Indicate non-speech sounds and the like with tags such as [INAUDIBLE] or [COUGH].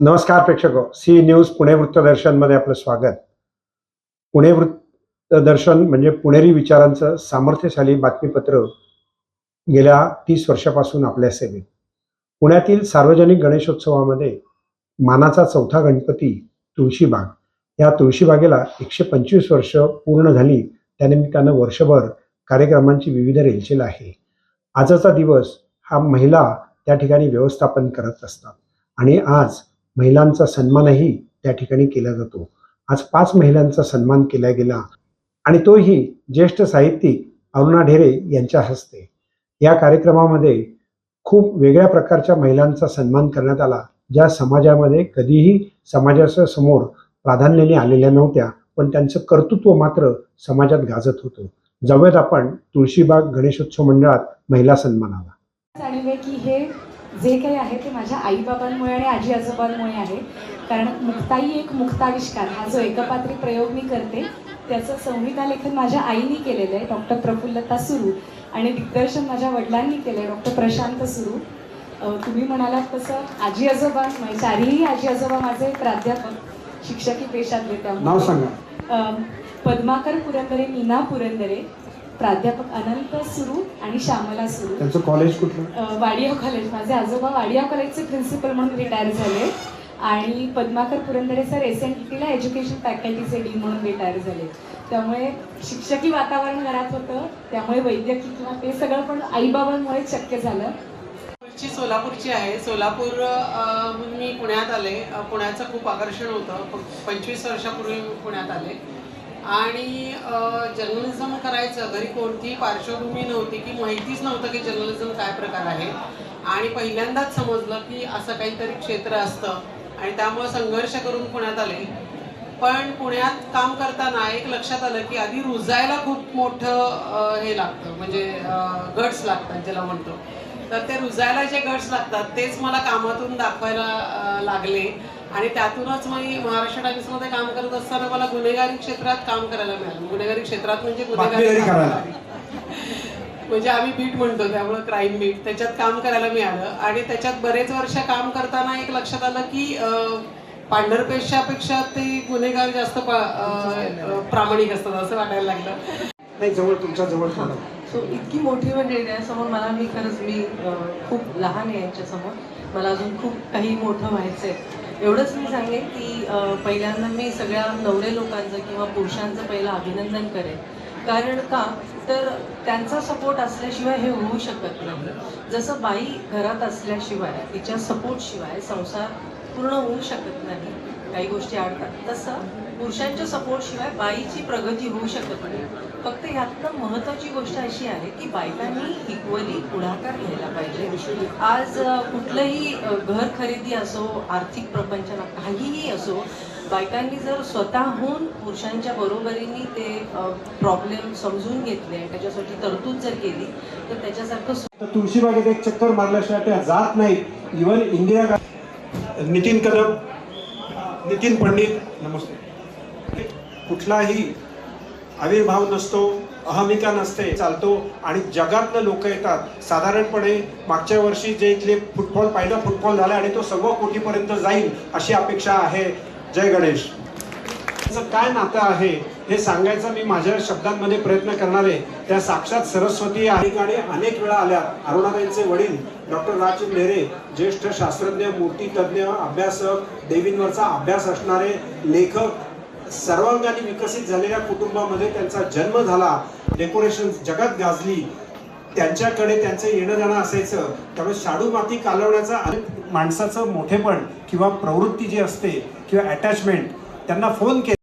नमस्कार प्रेक्षक C news Pune वृत्तदर्शनमध्ये आपलं स्वागत. पुणे वृत्तदर्शन म्हणजे पुणेरी विचारांचं सामर्थ्यशाली बातमीपत्र गेल्या तीस वर्षापासून आपल्या सेवेत. पुण्यातील सार्वजनिक गणेशोत्सवामध्ये मानाचा चौथा गणपती तुळशीबाग. या तुळशीबागेला एकशे पंचवीस वर्ष पूर्ण झाली. त्यानिमित्तानं वर्षभर कार्यक्रमांची विविध रेलचेल आहे. आजचा दिवस हा महिला त्या ठिकाणी व्यवस्थापन करत असतात. आणि आज महिलांचा सन्मानही त्या ठिकाणी केला जातो. आज पाच महिलांचा सन्मान केला गेला आणि तोही ज्येष्ठ साहित्यिक अरुणा ढेरे यांच्या हस्ते. या कार्यक्रमामध्ये खूप वेगळ्या प्रकारच्या महिलांचा सन्मान करण्यात आला ज्या समाजामध्ये कधीही समाजाच्या समोर प्राधान्याने आलेल्या नव्हत्या पण त्यांचं कर्तृत्व मात्र समाजात गाजत होतं. जाऊयात आपण तुळशीबाग गणेशोत्सव मंडळात महिला सन्मानाला. आला की हे जे काही आहे ते माझ्या आईबाबांमुळे आणि आजी आजोबांमुळे आहे. कारण मुक्ताई एक मुक्ताविष्कार हा जो एकपात्री प्रयोग मी करते त्याचं संहिता लेखन माझ्या आईने केलेलं आहे डॉक्टर प्रफुल्लता सुरू. आणि दिग्दर्शन माझ्या वडिलांनी केलं आहे डॉक्टर प्रशांत सुरू. तुम्ही म्हणालात तसं आजी आजोबा म्हणजे चारही आजी आजोबा माझे प्राध्यापक शिक्षकी पेशातले त्यामुळे पद्माकर पुरंदरे मीना पुरंदरे प्राध्यापक अनंत सुरू आणि श्यामला सुरू. त्यांचं कॉलेज कुठलं? वाडिया कॉलेज माझे आजोबा वाडिया कॉलेजचे प्रिन्सिपल म्हणून रिटायर झाले. आणि Padmakar Purandare sir S N टीला एज्युकेशन फॅकल्टीचे डी म्हणून रिटायर झाले. त्यामुळे शिक्षकी वातावरण घरात होतं. त्यामुळे वैद्यकीय किंवा ते सगळं पण आईबाबांमुळे शक्य झालं. ची सोलापूरची आहे. सोलापूर मी पुण्यात आले. पुण्याचं खूप आकर्षण होतं. पंचवीस वर्षापूर्वी मी पुण्यात आले. आणि जर्नलिझम करायचं घरी कोणतीही पार्श्वभूमी नव्हती की माहितीच नव्हतं की जर्नलिझम काय प्रकार आहे. आणि पहिल्यांदाच समजलं की असं काहीतरी क्षेत्र असतं आणि त्यामुळे संघर्ष करून पुण्यात आले. पण पुण्यात काम करताना एक लक्षात आलं की आधी रुजायला खूप मोठं हे लागतं म्हणजे गट्स लागतात ज्याला म्हणतो. तर ते रुजायला जे गट्स लागतात तेच मला कामातून दाखवायला लागले. आणि त्यातूनच मी महाराष्ट्र टाइम्समध्ये काम करत असताना मला गुन्हेगारी क्षेत्रात काम करायला मिळालं. गुन्हेगारी क्षेत्रात म्हणजे करायला. [LAUGHS] म्हणजे आम्ही बीट म्हणतो त्यामुळे क्राईम बीट त्याच्यात काम करायला मिळालं. आणि त्याच्यात बरेच वर्ष काम करताना एक लक्षात आलं की पांढरपेशापेक्षा ते गुन्हेगार जास्त प्रामाणिक असतात असं वाटायला लागलं. नाही जवळ तुमच्या जवळ सो इतकी मोठी आहे समोर मला मी खरंच मी खूप लहान आहे यांच्यासमोर. मला अजून खूप काही मोठं व्हायचं आहे एवढंच मी सांगेन की पहिल्यांदा मी सगळ्या नवरे लोकांचं किंवा पुरुषांचं पहिलं अभिनंदन करेन. कारण का? तर त्यांचा सपोर्ट असल्याशिवाय हे होऊ शकत नाही. जसं बाई घरात असल्याशिवाय तिच्या सपोर्टशिवाय संसार पूर्ण होऊ शकत नाही. काही गोष्टी आडतात. तसं पुरुषांच्या सपोर्टशिवाय बाईची प्रगती होऊ शकत नाही. फक्त ह्यातनं महत्त्वाची गोष्ट अशी आहे की बायकांनी इक्वली पुढाकार घ्यायला पाहिजे. आज कुठलंही घर खरेदी असो आर्थिक प्रपंचना काहीही असो बायकांनी जर स्वतःहून पुरुषांच्या बरोबरीने ते प्रॉब्लेम समजून घेतले आणि त्याच्यासाठी तरतूद जर केली तर त्याच्यासारखं तुळशीबागेत एक चक्कर मारल्याशिवाय त्या जात नाही इव्हन इंदिरा नितीन कदम नितीन पंडित नमस्ते. कुठलाही आविर्भाव नसतो अहमिका नसते चालतो आणि जगातनं लोक येतात. साधारणपणे मागच्या वर्षी जे इथले फुटबॉल पहिला फुटबॉल झाला आणि तो सव्वा कोटीपर्यंत जाईल अशी अपेक्षा आहे. जय गणेश. काय नातं आहे हे सांगायचा मी माझ्या शब्दांमध्ये प्रयत्न करणारे त्या साक्षात सरस्वती आहे आणि अनेक वेळा आल्या. अरुणाबाईंचे वडील डॉक्टर राज नेहरे ज्येष्ठ शास्त्रज्ञ मूर्तीतज्ञ अभ्यासक देवींवरचा अभ्यास असणारे लेखक सर्वांगाने विकसित झालेल्या कुटुंबामध्ये त्यांचा जन्म झाला. डेकोरेशन जगात गाजली. त्यांच्याकडे त्यांचं येणं जाणं असायचं. त्यामुळे शाडू माती कालवण्याचा आणि माणसाचं मोठेपण किंवा प्रवृत्ती जी असते किंवा अटॅचमेंट त्यांना फोन केला